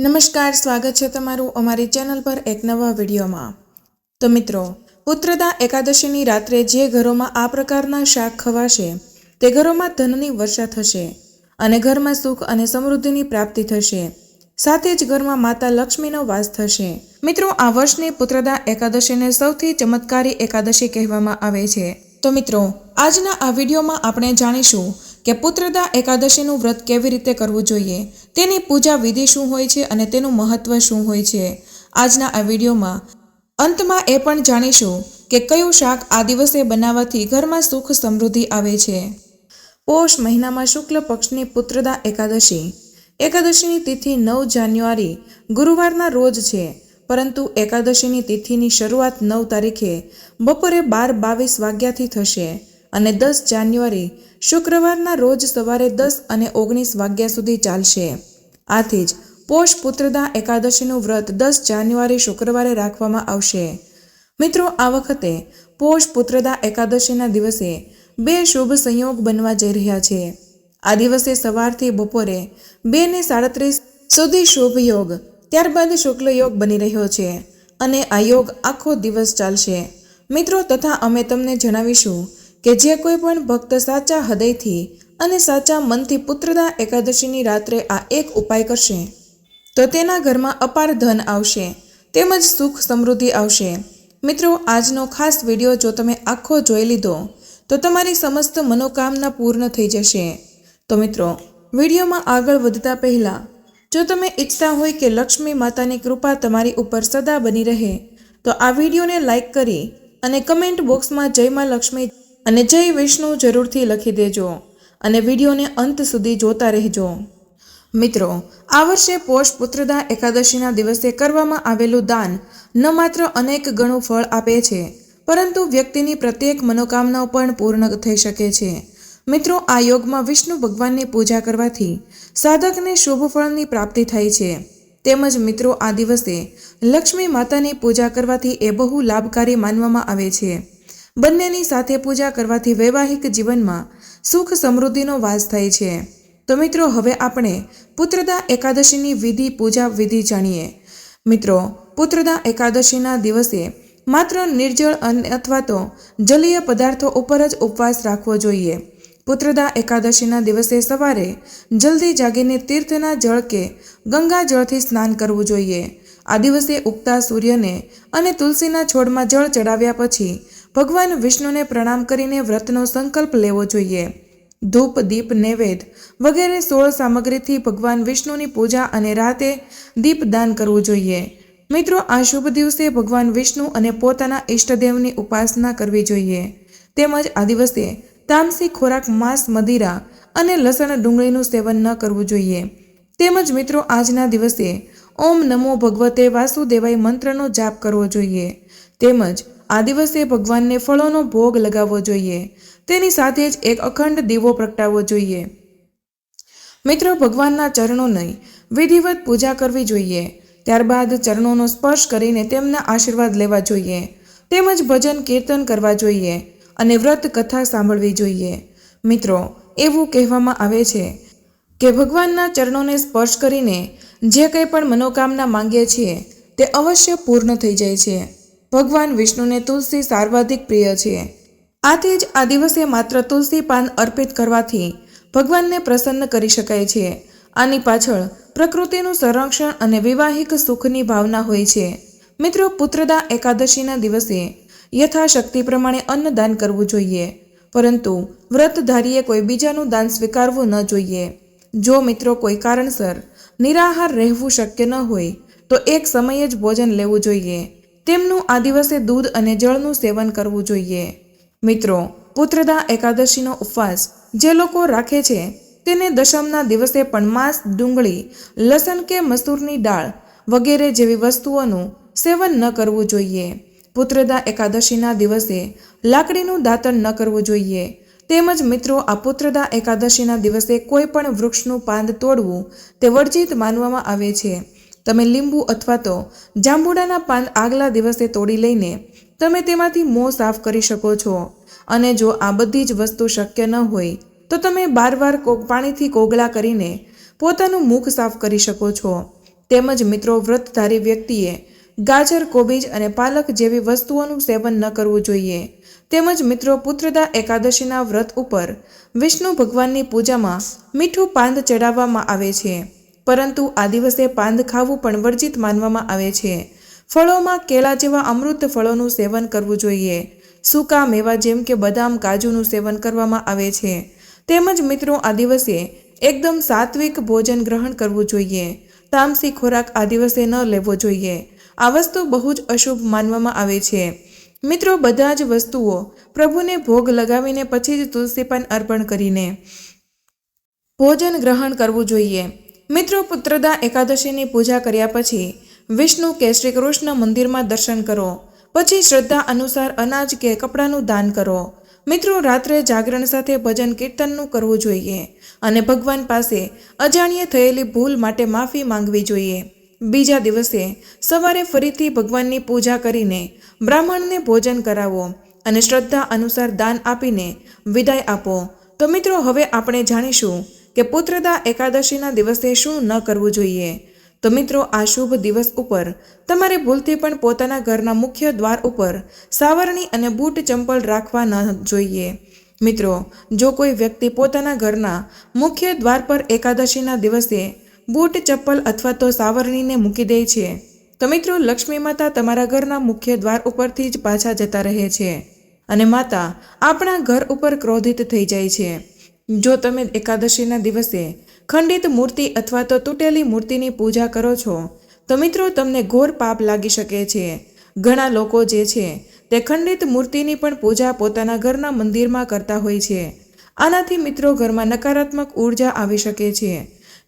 નમસ્કાર, સ્વાગત છે તમારું અમારી ચેનલ પર એક નવા વિડીયોમાં. તો મિત્રો, પુત્રદા એકાદશીની રાત્રે જે ઘરોમાં આ પ્રકારના શાક ખવાશે, તે ઘરોમાં ધનની વર્ષા થશે અને ઘરમાં સુખ અને સમૃદ્ધિની પ્રાપ્તિ થશે. સાથે જ ઘરમાં માતા લક્ષ્મીનો વાસ થશે. મિત્રો, આ વર્ષની પુત્રદા એકાદશીને સૌથી ચમત્કારી એકાદશી કહેવામાં આવે છે. તો મિત્રો, આજના આ વિડીયોમાં આપણે જાણીશું કે પુત્રદા એકાદશીનું વ્રત કેવી રીતે કરવું જોઈએ તેની પૂજા વિધિ શું હોય છે અને તેનું મહત્વ શું હોય છે? આજના આ વિડીયોમાં અંતમાં એ પણ જાણીશું કે કયું શાક આ દિવસે બનાવવાથી ઘરમાં સુખ સમૃદ્ધિ આવે છે. પોષ મહિનામાં શુક્લ પક્ષની પુત્રદા એકાદશી. એકાદશીની તિથિ નવ જાન્યુઆરી, ગુરુવારના રોજ છે, પરંતુ એકાદશીની તિથિની શરૂઆત નવ તારીખે, બપોરે બાર બાવીસ વાગ્યાથી થશે. અને દસ જાન્યુઆરી શુક્રવારના રોજ સવારે દસ અને ઓગણીસ વાગ્યા સુધી ચાલશે. આથી જ પોષ પુત્રદા એકાદશીનું વ્રત દસ જાન્યુઆરી શુક્રવારે રાખવામાં આવશે. મિત્રો, આ વખતે પોષ પુત્રદા એકાદશીના દિવસે બે શુભ સંયોગ બનવા જઈ રહ્યા છે. આ દિવસે સવારથી બપોરે બે ને સાડત્રીસ સુધી શુભ યોગ, ત્યારબાદ શુક્લ યોગ બની રહ્યો છે અને આ યોગ આખો દિવસ ચાલશે. મિત્રો, તથા અમે તમને જણાવીશું કે જે કોઈ પણ ભક્ત સાચા હૃદયથી અને સાચા મનથી પુત્રદા એકાદશીની રાત્રે આ એક ઉપાય કરશે, તો તેના ઘરમાં અપાર ધન આવશે, તેમજ સુખ સમૃદ્ધિ આવશે. મિત્રો, આજનો ખાસ વીડિયો જો તમે આખો જોઈ લીધો, તો તમારી સમસ્ત મનોકામના પૂર્ણ થઈ જશે. તો મિત્રો, વિડીયોમાં આગળ વધતા પહેલાં, જો તમે ઈચ્છતા હોય કે લક્ષ્મી માતાની કૃપા તમારી ઉપર સદા બની રહે, તો આ વિડીયોને લાઈક કરી અને કમેન્ટ બોક્સમાં જય માં લક્ષ્મી અને જય વિષ્ણુ જરૂરથી લખી દેજો અને વિડીયોને અંત સુધી જોતા રહેજો. મિત્રો, આ વર્ષે પોષ પુત્રદા એકાદશીના દિવસે કરવામાં આવેલું દાન ન માત્ર અનેક ગણું ફળ આપે છે, પરંતુ વ્યક્તિની પ્રત્યેક મનોકામનાઓ પણ પૂર્ણ થઈ શકે છે. મિત્રો, આ યોગમાં વિષ્ણુ ભગવાનની પૂજા કરવાથી સાધકને શુભ ફળની પ્રાપ્તિ થાય છે. તેમજ મિત્રો, આ દિવસે લક્ષ્મી માતાની પૂજા કરવાથી એ બહુ લાભકારી માનવામાં આવે છે. બંનેની સાથે પૂજા કરવાથી વૈવાહિક જીવનમાં સુખ સમૃદ્ધિનો વાસ થાય છે. તો મિત્રો, હવે આપણે પુત્રદા એકાદશીની વિધિ, પૂજા વિધિ જાણીએ. મિત્રો, પુત્રદા એકાદશીના દિવસે માત્ર નિર્જળ અને અથવા તો જલીય પદાર્થો ઉપર જ ઉપવાસ રાખવો જોઈએ. પુત્રદા એકાદશીના દિવસે સવારે જલ્દી જાગીને તીર્થના જળ કે ગંગા જળથી સ્નાન કરવું જોઈએ. આ દિવસે ઉગતા સૂર્યને અને તુલસીના છોડમાં જળ ચડાવ્યા પછી ભગવાન વિષ્ણુને પ્રણામ કરીને વ્રતનો સંકલ્પ લેવો જોઈએ. ધૂપ, દીપ, નૈવેદ્ય વગેરે સોળ સામગ્રીથી ભગવાન વિષ્ણુની પૂજા અને રાતે દીપદાન કરવું જોઈએ. મિત્રો, આ શુભ દિવસે ભગવાન વિષ્ણુ અને પોતાના ઈષ્ટદેવની ઉપાસના કરવી જોઈએ. તેમજ આ દિવસે તામસી ખોરાક, માંસ, મદિરા અને લસણ ડુંગળીનું સેવન ન કરવું જોઈએ. તેમજ મિત્રો, આજના દિવસે ઓમ નમો ભગવતે વાસુદેવાય મંત્રનો જાપ કરવો જોઈએ. તેમજ આ દિવસે ભગવાનને ફળોનો ભોગ લગાવવો જોઈએ. તેની સાથે જ એક અખંડ દીવો પ્રગટાવવો જોઈએ. મિત્રો, ભગવાનના ચરણો નહીં. વિધિવત પૂજા કરવી જોઈએ. ત્યારબાદ ચરણોનો સ્પર્શ કરીને તેમના આશીર્વાદ લેવા જોઈએ. તેમજ ભજન કીર્તન કરવા જોઈએ અને વ્રત કથા સાંભળવી જોઈએ. મિત્રો, એવું કહેવામાં આવે છે કે ભગવાનના ચરણોને સ્પર્શ કરીને જે કંઈ પણ મનોકામના માંગીએ છીએ, તે અવશ્ય પૂર્ણ થઈ જાય છે. ભગવાન વિષ્ણુને તુલસી સર્વાધિક પ્રિય છે. આથી જ આ દિવસે માત્ર તુલસી પાન અર્પિત કરવાથી ભગવાનને પ્રસન્ન કરી શકાય છે. આની પાછળ પ્રકૃતિનું સંરક્ષણ અને વિવાહિક સુખની ભાવના હોય છે. મિત્રો, પુત્રદા એકાદશીના દિવસે યથાશક્તિ પ્રમાણે અન્નદાન કરવું જોઈએ. પરંતુ વ્રતધારીએ કોઈ બીજાનું દાન સ્વીકારવું ન જોઈએ. જો મિત્રો કોઈ કારણસર નિરાહાર રહેવું શક્ય ન હોય, તો એક સમયે જ ભોજન લેવું જોઈએ. તેમનું આ દિવસે દૂધ અને જળનું સેવન કરવું જોઈએ. મિત્રો, પુત્રદા એકાદશીનો ઉપવાસ જે લોકો રાખે છે, તેને દશમના દિવસે પણ માંસ, ડુંગળી, લસણ કે મસૂરની દાળ વગેરે જેવી વસ્તુઓનું સેવન ન કરવું જોઈએ. પુત્રદા એકાદશીના દિવસે લાકડીનું દાંતણ ન કરવું જોઈએ. તેમજ મિત્રો, આ પુત્રદા એકાદશીના દિવસે કોઈ પણ વૃક્ષનું પાંદ તોડવું તે વર્જિત માનવામાં આવે છે. તમે લીંબુ અથવા તો જાંબુડાના પાન આગલા દિવસે તોડી લઈને તમે તેમાંથી મોં સાફ કરી શકો છો. અને જો આ બધી જ વસ્તુ શક્ય ન હોય, તો તમે બાર વાર પાણીથી કોગળા કરીને પોતાનું મુખ સાફ કરી શકો છો. તેમજ મિત્રો, વ્રતધારી વ્યક્તિએ ગાજર, કોબીજ અને પાલક જેવી વસ્તુઓનું સેવન ન કરવું જોઈએ. તેમજ મિત્રો, પુત્રદા એકાદશીના વ્રત ઉપર વિષ્ણુ ભગવાનની પૂજામાં મીઠું પાંદ ચડાવવામાં આવે છે. પરંતુ આ દિવસે પાંદ ખાવું પણ વર્જિત માનવામાં આવે છે. ફળોમાં કેળા જેવા અમૃત ફળોનું સેવન કરવું જોઈએ. સૂકા મેવા જેમ કે બદામ કાજુનું સેવન કરવામાં આવે છે. તેમજ મિત્રો, આ દિવસે એકદમ સાત્વિક ભોજન ગ્રહણ કરવું જોઈએ. તામસી ખોરાક આ દિવસે ન લેવો જોઈએ. આ વસ્તુ બહુ જ અશુભ માનવામાં આવે છે. મિત્રો, બધા જ વસ્તુઓ પ્રભુને ભોગ લગાવીને પછી જ તુલસી પાન અર્પણ કરીને ભોજન ગ્રહણ કરવું જોઈએ. મિત્રો પુત્રદા એકાદશીની પૂજા કર્યા પછી વિષ્ણુ કે શ્રી કૃષ્ણ મંદિરમાં દર્શન કરો. પછી શ્રદ્ધા અનુસાર અનાજ કે કપડાનું દાન કરો. મિત્રો રાત્રે જાગરણ સાથે ભજન કીર્તનનું કરવું જોઈએ અને ભગવાન પાસે અજાણ્યે થયેલી ભૂલ માટે માફી માંગવી જોઈએ. બીજા દિવસે સવારે ફરીથી ભગવાનની પૂજા કરીને બ્રાહ્મણને ભોજન કરાવો અને શ્રદ્ધા અનુસાર દાન આપીને વિદાય આપો. તો મિત્રો, હવે આપણે જાણીશું કે પુત્રદા એકાદશીના દિવસે શું ન કરવું જોઈએ? તો મિત્રો, આ શુભ દિવસ ઉપર તમારે ભૂલથી પણ પોતાના ઘરના મુખ્ય દ્વાર ઉપર સાવરણી અને બૂટ ચંપલ રાખવા ન જોઈએ. મિત્રો, જો કોઈ વ્યક્તિ પોતાના ઘરના મુખ્ય દ્વાર પર એકાદશીના દિવસે બૂટ ચપ્પલ અથવા તો સાવરણીને મૂકી દે છે, તો મિત્રો, લક્ષ્મી માતા તમારા ઘરના મુખ્ય દ્વાર ઉપરથી જ પાછા જતા રહે છે અને માતા આપણા ઘર ઉપર ક્રોધિત થઈ જાય છે. જો તમે એકાદશીના દિવસે ખંડિત મૂર્તિ અથવા તો તૂટેલી મૂર્તિની પૂજા કરો છો, તો મિત્રો તમને ઘોર પાપ લાગી શકે છે. ઘણા લોકો જે છે, તે ખંડિત મૂર્તિની પણ પૂજા પોતાના ઘરના મંદિરમાં કરતા હોય છે. આનાથી મિત્રો ઘરમાં નકારાત્મક ઊર્જા આવી શકે છે.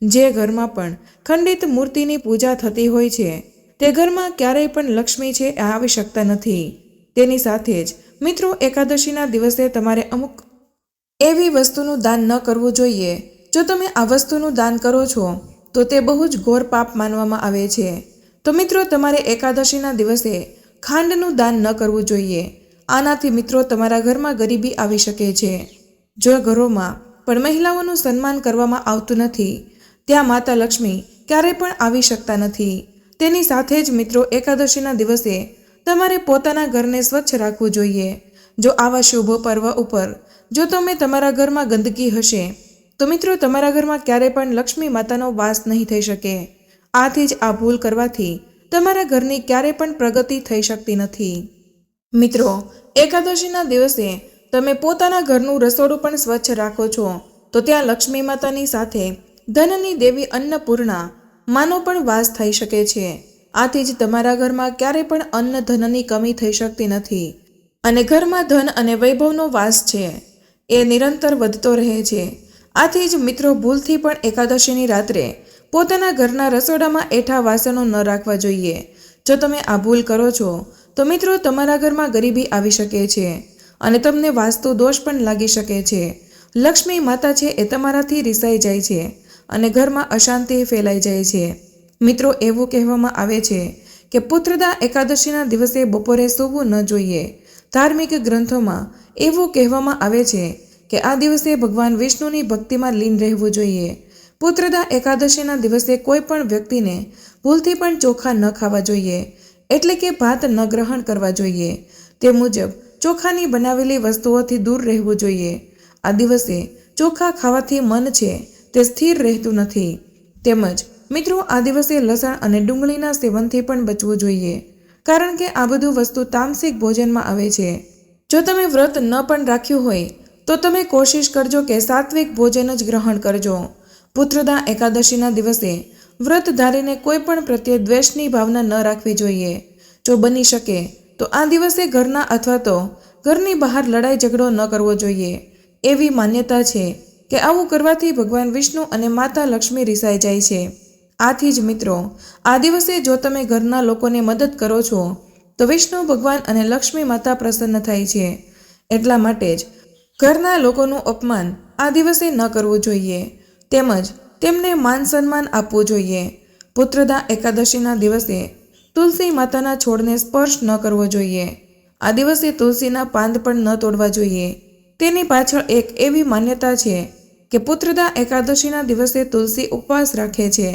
જે ઘરમાં પણ ખંડિત મૂર્તિની પૂજા થતી હોય છે, તે ઘરમાં ક્યારેય પણ લક્ષ્મી છે આવી શકતા નથી. તેની સાથે જ મિત્રો એકાદશીના દિવસે તમારે અમુક એવી વસ્તુનું દાન ન કરવું જોઈએ. જો તમે આ વસ્તુનું દાન કરો છો, તો તે બહુ જ ઘોર પાપ માનવામાં આવે છે. તો મિત્રો, તમારે એકાદશીના દિવસે ખાંડનું દાન ન કરવું જોઈએ. આનાથી મિત્રો, તમારા ઘરમાં ગરીબી આવી શકે છે. જો ઘરોમાં પણ મહિલાઓનું સન્માન કરવામાં આવતું નથી, ત્યાં માતા લક્ષ્મી ક્યારેય પણ આવી શકતા નથી. તેની સાથે જ મિત્રો, એકાદશીના દિવસે તમારે પોતાના ઘરને સ્વચ્છ રાખવું જોઈએ. જો આવા શુભ પર્વ ઉપર જો તમે તમારા ઘરમાં ગંદકી હશે, તો મિત્રો તમારા ઘરમાં ક્યારેય પણ લક્ષ્મી માતાનો વાસ નહીં થઈ શકે. આથી જ આ ભૂલ કરવાથી તમારા ઘરની ક્યારેય પણ પ્રગતિ થઈ શકતી નથી. મિત્રો, એકાદશીના દિવસે તમે પોતાના ઘરનું રસોડું પણ સ્વચ્છ રાખો છો, તો ત્યાં લક્ષ્મી માતાની સાથે ધનની દેવી અન્નપૂર્ણા માનો પણ વાસ થઈ શકે છે. આથી જ તમારા ઘરમાં ક્યારેય પણ અન્ન ધનની કમી થઈ શકતી નથી. અને ઘરમાં ધન અને વૈભવનો વાસ છે. એ નિરંતર વધતો રહે છે. આથી જ મિત્રો ભૂલથી પણ એકાદશીની રાત્રે પોતાના ઘરના રસોડામાં એઠા વાસણો ન રાખવા જોઈએ. જો તમે આ ભૂલ કરો છો, તો મિત્રો તમારા ઘરમાં ગરીબી આવી શકે છે અને તમને વાસ્તુ દોષ પણ લાગી શકે છે. લક્ષ્મી માતા છે એ તમારાથી રિસાઈ જાય છે અને ઘરમાં અશાંતિ ફેલાઈ જાય છે. મિત્રો એવું કહેવામાં આવે છે કે પુત્રદા એકાદશીના દિવસે બપોરે સૂવું ન જોઈએ. ધાર્મિક ગ્રંથોમાં એવું કહેવામાં આવે છે કે આ દિવસે ભગવાન વિષ્ણુની ભક્તિમાં લીન રહેવું જોઈએ. પુત્રદા એકાદશીના દિવસે કોઈ પણ વ્યક્તિને ભૂલથી પણ ચોખા ન ખાવા જોઈએ, એટલે કે ભાત ન ગ્રહણ કરવા જોઈએ. તે મુજબ, ચોખાની બનાવેલી વસ્તુઓથી દૂર રહેવું જોઈએ. આ દિવસે ચોખા ખાવાથી મન છે તે સ્થિર રહેતું નથી. તેમજ, મિત્રો, આ દિવસે લસણ અને ડુંગળીના સેવનથી પણ બચવું જોઈએ. કારણ કે આ બધું વસ્તુ તામસિક ભોજનમાં આવે છે. જો તમે વ્રત ન પણ રાખ્યું હોય તો તમે કોશિશ કરજો કે સાત્વિક ભોજન જ ગ્રહણ કરજો. પુત્રદા એકાદશીના દિવસે વ્રત ધારીને કોઈ પણ પ્રત્યે દ્વેષની ભાવના ન રાખવી જોઈએ. જો બની શકે, તો આ દિવસે ઘરના અથવા તો ઘરની બહાર લડાઈ ઝઘડો ન કરવો જોઈએ. એવી માન્યતા છે કે આવું કરવાથી ભગવાન વિષ્ણુ અને માતા લક્ષ્મી રિસાઈ જાય છે. આથી જ મિત્રો, આ દિવસે જો તમે ઘરના લોકોને મદદ કરો છો, તો વિષ્ણુ ભગવાન અને લક્ષ્મી માતા પ્રસન્ન થાય છે. એટલા માટે જ ઘરના લોકોનું અપમાન આ દિવસે ન કરવું જોઈએ. તેમજ તેમને માન સન્માન આપવું જોઈએ. પુત્રદા એકાદશીના દિવસે તુલસી માતાના છોડને સ્પર્શ ન કરવો જોઈએ. આ દિવસે તુલસીના પાંદ પણ ન તોડવા જોઈએ. તેની પાછળ એક એવી માન્યતા છે કે પુત્રદા એકાદશીના દિવસે તુલસી ઉપવાસ રાખે છે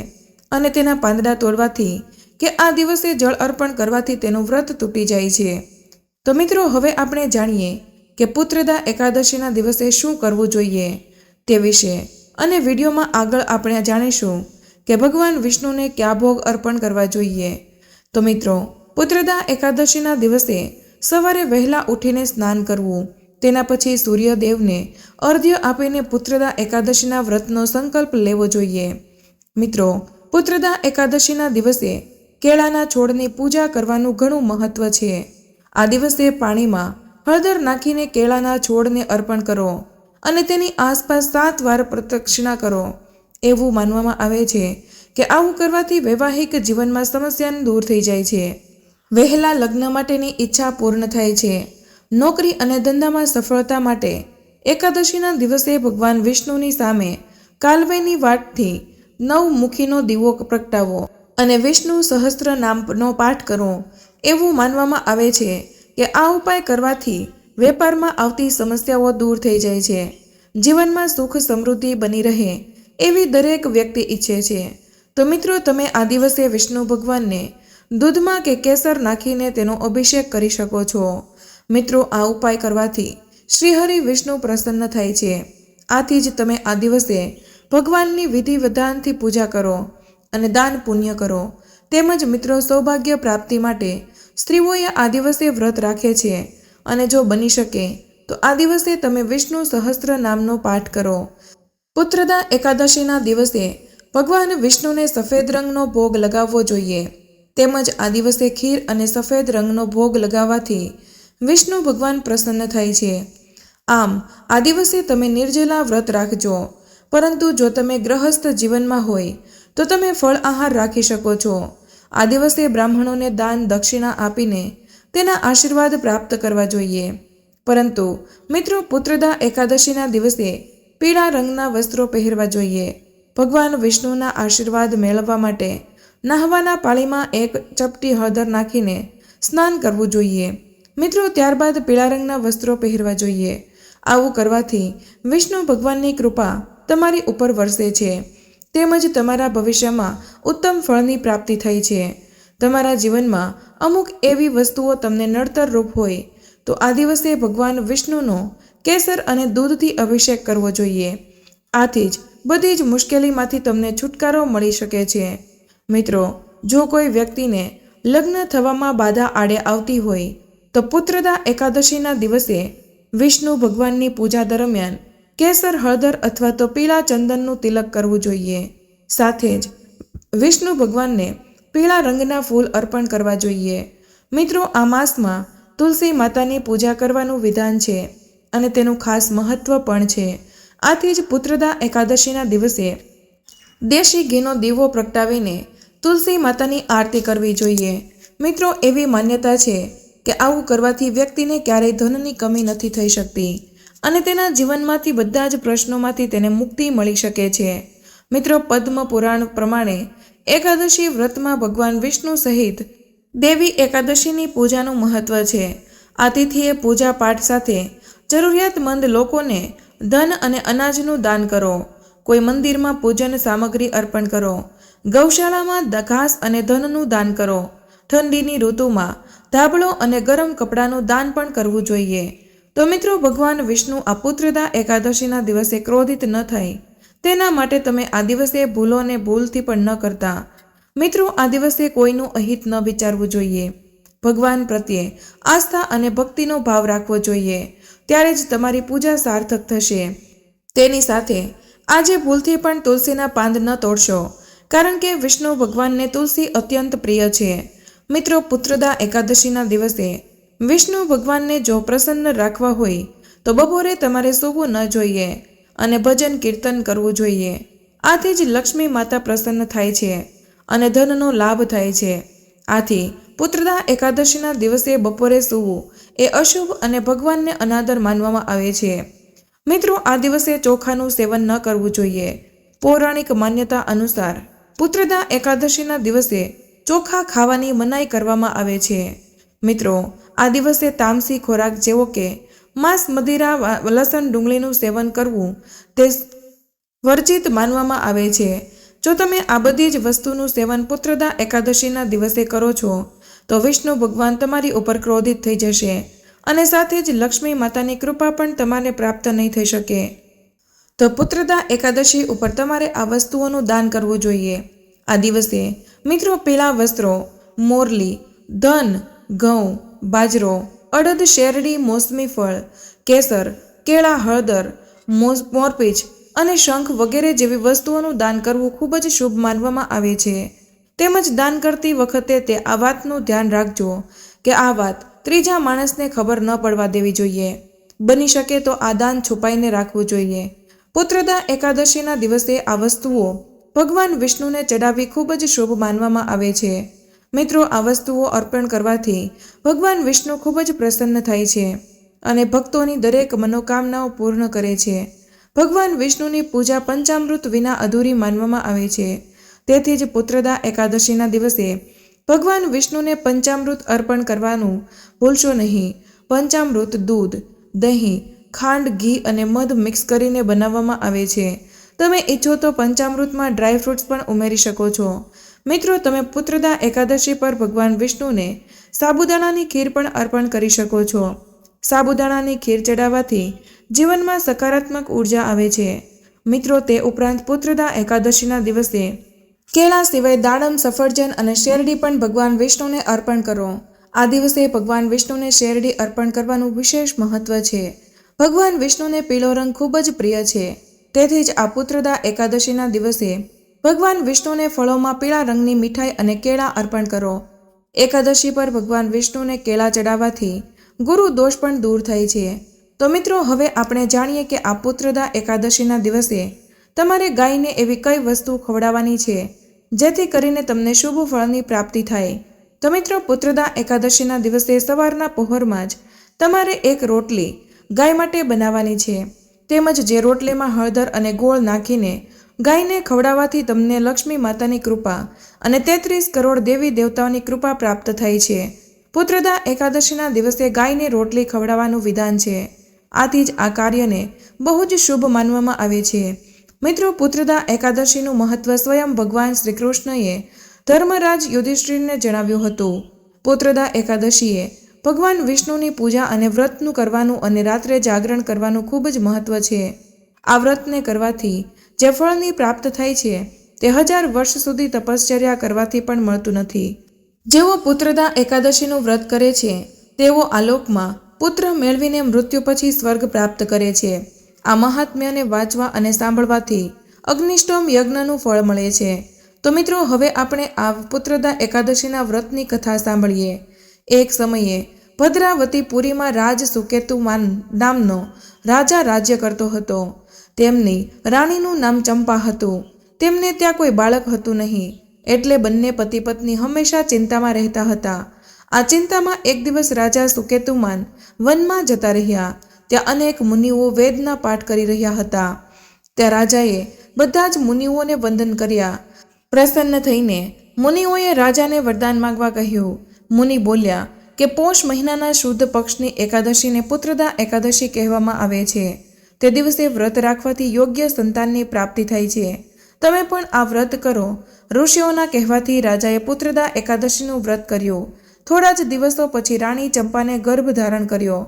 અને તેના પાંદડા તોડવાથી કે આ દિવસે જળ અર્પણ કરવાથી તેનું વ્રત તૂટી જાય છે. તો મિત્રો, હવે આપણે જાણીએ કે પુત્રદા એકાદશીના દિવસે શું કરવું જોઈએ તે વિશે અને વિડીયોમાં આગળ આપણે જાણીશું કે ભગવાન વિષ્ણુને કયા ભોગ અર્પણ કરવા જોઈએ. તો મિત્રો, પુત્રદા એકાદશીના દિવસે સવારે વહેલા ઉઠીને સ્નાન કરવું, તેના પછી સૂર્યદેવને અર્ધ્ય આપીને પુત્રદા એકાદશીના વ્રતનો સંકલ્પ લેવો જોઈએ. મિત્રો, પુત્રદા એકાદશીના દિવસે કેળાના છોડની પૂજા કરવાનું ઘણું મહત્વ છે. આ દિવસે પાણીમાં હળદર નાખીને કેળાના છોડને અર્પણ કરો અને તેની આસપાસ સાત વાર પ્રદક્ષિણા કરો. એવું માનવામાં આવે છે કે આવું કરવાથી વૈવાહિક જીવનમાં સમસ્યાને દૂર થઈ જાય છે. વહેલા લગ્ન માટેની ઈચ્છા પૂર્ણ થાય છે. નોકરી અને ધંધામાં સફળતા માટે એકાદશીના દિવસે ભગવાન વિષ્ણુની સામે કાલવેની વાટથી નવમુખીનો દીવો પ્રગટાવો અને વિષ્ણુ સહસ્ત્ર નામનો પાઠ કરો. એવું માનવામાં આવે છે કે આ ઉપાય કરવાથી વેપારમાં આવતી સમસ્યાઓ દૂર થઈ જાય છે. જીવનમાં સુખ સમૃદ્ધિ બની રહે એવી દરેક વ્યક્તિ ઈચ્છે છે. તો મિત્રો, તમે આ દિવસે વિષ્ણુ ભગવાનને દૂધમાં કે કેસર નાખીને તેનો અભિષેક કરી શકો છો. મિત્રો, આ ઉપાય કરવાથી શ્રીહરિ વિષ્ણુ પ્રસન્ન થાય છે. આથી જ તમે આ દિવસે ભગવાનની વિધિ વિધાનથી પૂજા કરો અને દાન પુણ્ય કરો. તેમજ મિત્રો, સૌભાગ્ય પ્રાપ્તિ માટે સ્ત્રીઓએ આ દિવસે વ્રત રાખે છે અને જો બની શકે, તો આ દિવસે તમે વિષ્ણુ સહસ્ત્ર નામનો પાઠ કરો. પુત્રદા એકાદશીના દિવસે ભગવાન વિષ્ણુને સફેદ રંગનો ભોગ લગાવવો જોઈએ. તેમજ આ દિવસે ખીર અને સફેદ રંગનો ભોગ લગાવવાથી વિષ્ણુ ભગવાન પ્રસન્ન થાય છે. આમ, આ દિવસે તમે નિર્જલા વ્રત રાખજો. પરંતુ જો તમે ગ્રહસ્થ જીવનમાં હોય, તો તમે ફળ આહાર રાખી શકો છો. આ દિવસે બ્રાહ્મણોને દાન દક્ષિણા આપીને તેના આશીર્વાદ પ્રાપ્ત કરવા જોઈએ. પરંતુ મિત્રો, પુત્રદા એકાદશીના દિવસે પીળા રંગના વસ્ત્રો પહેરવા જોઈએ. ભગવાન વિષ્ણુના આશીર્વાદ મેળવવા માટે નાહવાના પાળીમાં એક ચપટી હળદર નાખીને સ્નાન કરવું જોઈએ. મિત્રો, ત્યારબાદ પીળા રંગના વસ્ત્રો પહેરવા જોઈએ. આવું કરવાથી વિષ્ણુ ભગવાનની કૃપા તમારી ઉપર વરસે છે. તેમજ તમારા ભવિષ્યમાં ઉત્તમ ફળની પ્રાપ્તિ થઈ છે. તમારા જીવનમાં અમુક એવી વસ્તુઓ તમને નડતર રૂપ હોય, તો આ દિવસે ભગવાન વિષ્ણુનો કેસર અને દૂધથી અભિષેક કરવો જોઈએ. આથી જ બધી જ મુશ્કેલીમાંથી તમને છુટકારો મળી શકે છે. મિત્રો, જો કોઈ વ્યક્તિને લગ્ન થવામાં બાધા આડે આવતી હોય, તો પુત્રદા એકાદશીના દિવસે વિષ્ણુ ભગવાનની પૂજા દરમિયાન કેસર, હળદર અથવા તો પીળા ચંદનનું તિલક કરવું જોઈએ. સાથે જ વિષ્ણુ ભગવાનને પીળા રંગના ફૂલ અર્પણ કરવા જોઈએ. મિત્રો, આ માસમાં તુલસી માતાની પૂજા કરવાનું વિધાન છે અને તેનું ખાસ મહત્વ પણ છે. આથી જ પુત્રદા એકાદશીના દિવસે દેશી ઘીનો દીવો પ્રગટાવીને તુલસી માતાની આરતી કરવી જોઈએ. મિત્રો, એવી માન્યતા છે કે આવું કરવાથી વ્યક્તિને ક્યારેય ધનની કમી નથી થઈ શકતી. અને તેના જીવનમાંથી બધા જ પ્રશ્નોમાંથી તેને મુક્તિ મળી શકે છે. મિત્રો, પદ્મ પુરાણ પ્રમાણે એકાદશી વ્રતમાં ભગવાન વિષ્ણુ સહિત દેવી એકાદશીની પૂજાનું મહત્વ છે. આ તિથિએ પૂજા પાઠ સાથે જરૂરિયાતમંદ લોકોને ધન અને અનાજનું દાન કરો. કોઈ મંદિરમાં પૂજન સામગ્રી અર્પણ કરો. ગૌશાળામાં ઘાસ અને ધનનું દાન કરો. ઠંડીની ઋતુમાં ધાબળો અને ગરમ કપડાનું દાન પણ કરવું જોઈએ. તો મિત્રો, ભગવાન વિષ્ણુ આ પુત્રદા એકાદશીના દિવસે ક્રોધિત ન થાય તેના માટે તમે આ દિવસે ભૂલોને ભૂલથી પણ ન કરતા. મિત્રો, આ દિવસે કોઈનું અહિત ન વિચારવું જોઈએ. ભગવાન પ્રત્યે આસ્થા અને ભક્તિનો ભાવ રાખવો જોઈએ. ત્યારે જ તમારી પૂજા સાર્થક થશે. તેની સાથે આજે ભૂલથી પણ તુલસીના પાંદ ન તોડશો, કારણ કે વિષ્ણુ ભગવાનને તુલસી અત્યંત પ્રિય છે. મિત્રો, પુત્રદા એકાદશીના દિવસે વિષ્ણુ ભગવાનને જો પ્રસન્ન રાખવા હોય, તો બપોરે તમારે સૂવું ન જોઈએ અને ભજન કીર્તન કરવું જોઈએ. આથી જ લક્ષ્મી માતા પ્રસન્ન થાય છે અને ધનનો લાભ થાય છે. આથી પુત્રદા એકાદશીના દિવસે બપોરે સૂવું એ અશુભ અને ભગવાનને અનાદર માનવામાં આવે છે. મિત્રો, આ દિવસે ચોખાનું સેવન ન કરવું જોઈએ. પૌરાણિક માન્યતા અનુસાર પુત્રદા એકાદશીના દિવસે ચોખા ખાવાની મનાઈ કરવામાં આવે છે. મિત્રો આ દિવસે તામસી ખોરાક જેવો કે માંસ, મદિરા લસણ, ડુંગળીનું સેવન કરવું તે વર્જિત માનવામાં આવે છે. જો તમે આ બધી જ વસ્તુનું સેવન પુત્રદા એકાદશીના દિવસે કરો છો, તો વિષ્ણુ ભગવાન તમારી ઉપર ક્રોધિત થઈ જશે અને સાથે જ લક્ષ્મી માતાની કૃપા પણ તમારે પ્રાપ્ત નહીં થઈ શકે. તો પુત્રદા એકાદશી ઉપર તમારે આ વસ્તુઓનું દાન કરવું જોઈએ. આ દિવસે મિત્રો પીળા વસ્ત્રો, મોરલી, ધન, ઘઉં બાજરો, અડદ શેરડી, મોસમી ફળ, કેસર, કેળા, હળદર મોરપીચ અને શંખ વગેરે જેવી વસ્તુઓનું દાન કરવું ખૂબ જ શુભ માનવામાં આવે છે. તેમજ દાન કરતી વખતે તે આ વાતનું ધ્યાન રાખજો કે આ વાત ત્રીજા માણસને ખબર ન પડવા દેવી જોઈએ. બની શકે તો આ દાન છુપાઈને રાખવું જોઈએ. પુત્રદા એકાદશીના દિવસે આ વસ્તુઓ ભગવાન વિષ્ણુને ચડાવવી ખૂબ જ શુભ માનવામાં આવે છે. મિત્રો, આ વસ્તુઓ અર્પણ કરવાથી ભગવાન વિષ્ણુ ખૂબ જ પ્રસન્ન થાય છે અને ભક્તોની દરેક મનોકામનાઓ પૂર્ણ કરે છે. ભગવાન વિષ્ણુની પૂજા પંચામૃત વિના અધૂરી માનવામાં આવે છે. તેથી જ પુત્રદા એકાદશીના દિવસે ભગવાન વિષ્ણુને પંચામૃત અર્પણ કરવાનું ભૂલશો નહીં. પંચામૃત દૂધ, દહીં, ખાંડ, ઘી અને મધ મિક્સ કરીને બનાવવામાં આવે છે. તમે ઈચ્છો તો પંચામૃતમાં ડ્રાય ફ્રૂટ્સ પણ ઉમેરી શકો છો. મિત્રો, તમે પુત્રદા એકાદશી પર ભગવાન વિષ્ણુને સાબુદાણાની ખીર પણ અર્પણ કરી શકો છો. સાબુદાણાની ખીર ચડાવવાથી જીવનમાં સકારાત્મક ઊર્જા આવે છે. મિત્રો, તે ઉપરાંત પુત્રદા એકાદશીના દિવસે કેળા સિવાય દાડમ, સફરજન અને શેરડી પણ ભગવાન વિષ્ણુને અર્પણ કરો. આ દિવસે ભગવાન વિષ્ણુને શેરડી અર્પણ કરવાનું વિશેષ મહત્વ છે. ભગવાન વિષ્ણુને પીળો રંગ ખૂબ જ પ્રિય છે. તેથી જ આ પુત્રદા એકાદશીના દિવસે ભગવાન વિષ્ણુને ફળોમાં પીળા રંગની મીઠાઈ અને કેળા અર્પણ કરો. એકાદશી પર ભગવાન વિષ્ણુને કેળા ચડાવવાથી ગુરુ દોષ પણ દૂર થાય છે. તો મિત્રો, હવે આપણે જાણીએ કે આ પુત્રદા એકાદશીના દિવસે તમારે ગાયને એવી કઈ વસ્તુ ખવડાવવાની છે, જેથી કરીને તમને શુભ ફળની પ્રાપ્તિ થાય. તો મિત્રો, પુત્રદા એકાદશીના દિવસે સવારના પહોરમાં જ તમારે એક રોટલી ગાય માટે બનાવવાની છે. તેમજ જે રોટલીમાં હળદર અને ગોળ નાખીને ગાયને ખવડાવવાથી તમને લક્ષ્મી માતાની કૃપા અને તેત્રીસ કરોડ દેવી દેવતાઓની કૃપા પ્રાપ્ત થાય છે. પુત્રદા એકાદશીના દિવસે ગાયને રોટલી ખવડાવવાનું વિધાન છે. આથી જ આ કાર્યને બહુ જ શુભ માનવામાં આવે છે. મિત્રો, પુત્રદા એકાદશીનું મહત્વ સ્વયં ભગવાન શ્રી કૃષ્ણએ ધર્મરાજ યુધિષ્ઠિરને જણાવ્યું હતું. પુત્રદા એકાદશીએ ભગવાન વિષ્ણુની પૂજા અને વ્રતનું કરવાનું અને રાત્રે જાગરણ કરવાનું ખૂબ જ મહત્વ છે. આ વ્રતને કરવાથી જે ફળની પ્રાપ્ત થાય છે, તે હજાર વર્ષ સુધી તપશ્ચર્યા કરવાથી પણ મળતું નથી. જેઓ પુત્રદા એકાદશીનું વ્રત કરે છે, તેઓ આલોકમાં પુત્ર મેળવીને મૃત્યુ પછી સ્વર્ગ પ્રાપ્ત કરે છે. આ મહાત્મ્યને વાંચવા અને સાંભળવાથી અગ્નિષ્ટોમ યજ્ઞનું ફળ મળે છે. તો મિત્રો, હવે આપણે આ પુત્રદા એકાદશીના વ્રતની કથા સાંભળીએ. એક સમયે ભદ્રાવતી પુરીમાં રાજ સુકેતુમાન નામનો રાજા રાજ્ય કરતો હતો. તેમની રાણીનું નામ ચંપા હતું. તેમને ત્યાં કોઈ બાળક હતું નહીં, એટલે બંને પતિ પત્ની હંમેશા ચિંતામાં રહેતા હતા. આ ચિંતામાં એક દિવસ રાજા સુકેતુમાન વનમાં જતા રહ્યા. ત્યાં અનેક મુનિઓ વેદના પાઠ કરી રહ્યા હતા. ત્યાં રાજાએ બધા જ મુનિઓને વંદન કર્યા. પ્રસન્ન થઈને મુનિઓએ રાજાને વરદાન માગવા કહ્યું. મુનિ બોલ્યા કે પોષ મહિનાના શુદ્ધ પક્ષની એકાદશીને પુત્રદા એકાદશી કહેવામાં આવે છે. તે દિવસે વ્રત રાખવાથી યોગ્ય સંતાનની પ્રાપ્તિ થાય છે. તમે પણ આ વ્રત કરો. ઋષિઓના કહેવાથી રાજાએ પુત્રદા એકાદશીનું વ્રત કર્યું. થોડા જ દિવસો પછી રાણી ચંપાને ગર્ભ ધારણ કર્યો.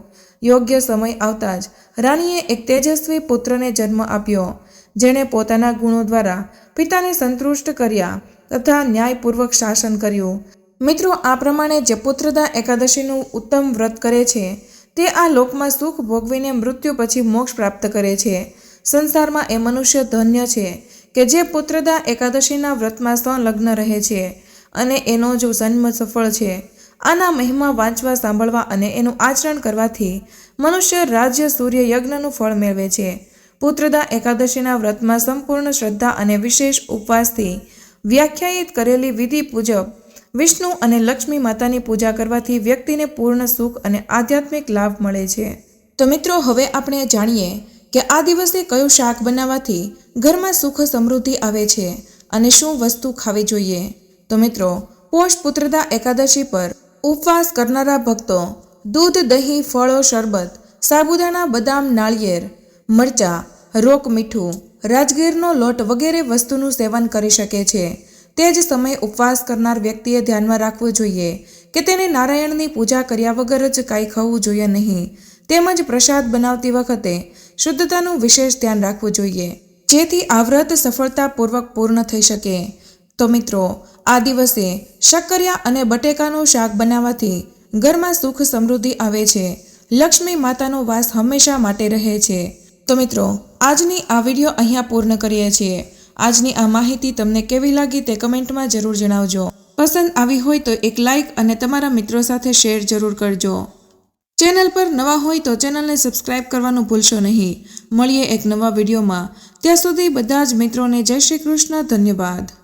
યોગ્ય સમય આવતા જ રાણીએ એક તેજસ્વી પુત્રને જન્મ આપ્યો, જેણે પોતાના ગુણો દ્વારા પિતાને સંતુષ્ટ કર્યા તથા ન્યાયપૂર્વક શાસન કર્યું. મિત્રો, આ પ્રમાણે જે પુત્રદા એકાદશીનું ઉત્તમ વ્રત કરે છે તે આ લોકમાં સુખ ભોગવીને મૃત્યુ પછી મોક્ષ પ્રાપ્ત કરે છે. સંસારમાં એ મનુષ્ય ધન્ય છે, કે જે પુત્રદા એકાદશીના વ્રતમાં સંલગ્ન રહે છે અને એનો જો જન્મ સફળ છે. આના મહિમા વાંચવા, સાંભળવા અને એનું આચરણ કરવાથી મનુષ્ય રાજ્ય સૂર્ય યજ્ઞનું ફળ મેળવે છે. પુત્રદા એકાદશીના વ્રતમાં સંપૂર્ણ શ્રદ્ધા અને વિશેષ ઉપવાસથી વ્યાખ્યાયિત કરેલી વિધિ પૂજક વિષ્ણુ અને લક્ષ્મી માતાની પૂજા કરવાથી વ્યક્તિને પૂર્ણ સુખ અને આધ્યાત્મિક લાભ મળે છે. તો મિત્રો, હવે આપણે જાણીએ કે આ દિવસે કયું શાક બનાવવાથી ઘરમાં સુખ સમૃદ્ધિ આવે છે અને શું વસ્તુ ખાવી જોઈએ. તો મિત્રો, પોષ પુત્રદા એકાદશી પર ઉપવાસ કરનારા ભક્તો દૂધ, દહીં, ફળો, શરબત, સાબુદાણા, બદામ, નાળિયેર, મરચાં, રોક મીઠું, રાજગીરનો લોટ વગેરે વસ્તુનું સેવન કરી શકે છે. તે જ સમયે ઉપવાસ કરનાર વ્યક્તિએ ધ્યાનમાં રાખવું જોઈએ કે તેને નારાયણની પૂજા કર્યા વગર જ કાંઈ ખાવું જોઈએ નહીં. તેમજ પ્રસાદ બનાવતી વખતે શુદ્ધતાનું વિશેષ ધ્યાન રાખવું જોઈએ, જેથી આ વ્રત સફળતાપૂર્વક પૂર્ણ થઈ શકે. તો મિત્રો, આ દિવસે શક્કરિયા અને બટેકાનું શાક બનાવવાથી ઘરમાં સુખ સમૃદ્ધિ આવે છે. લક્ષ્મી માતાનો વાસ હંમેશા માટે રહે છે. તો મિત્રો, આજની આ વીડિયો અહીંયા પૂર્ણ કરીએ છીએ. આજની આ માહિતી તમને કેવી લાગી તે કમેન્ટમાં જરૂર જણાવજો. પસંદ આવી હોય તો એક લાઇક અને તમારા મિત્રો સાથે શેર જરૂર કરજો. ચેનલ પર નવા હોય તો ચેનલને સબસ્ક્રાઇબ કરવાનું ભૂલશો નહીં. મળીએ એક નવા વિડીયોમાં. ત્યાં સુધી બધા જ મિત્રોને જય શ્રી કૃષ્ણ, ધન્યવાદ.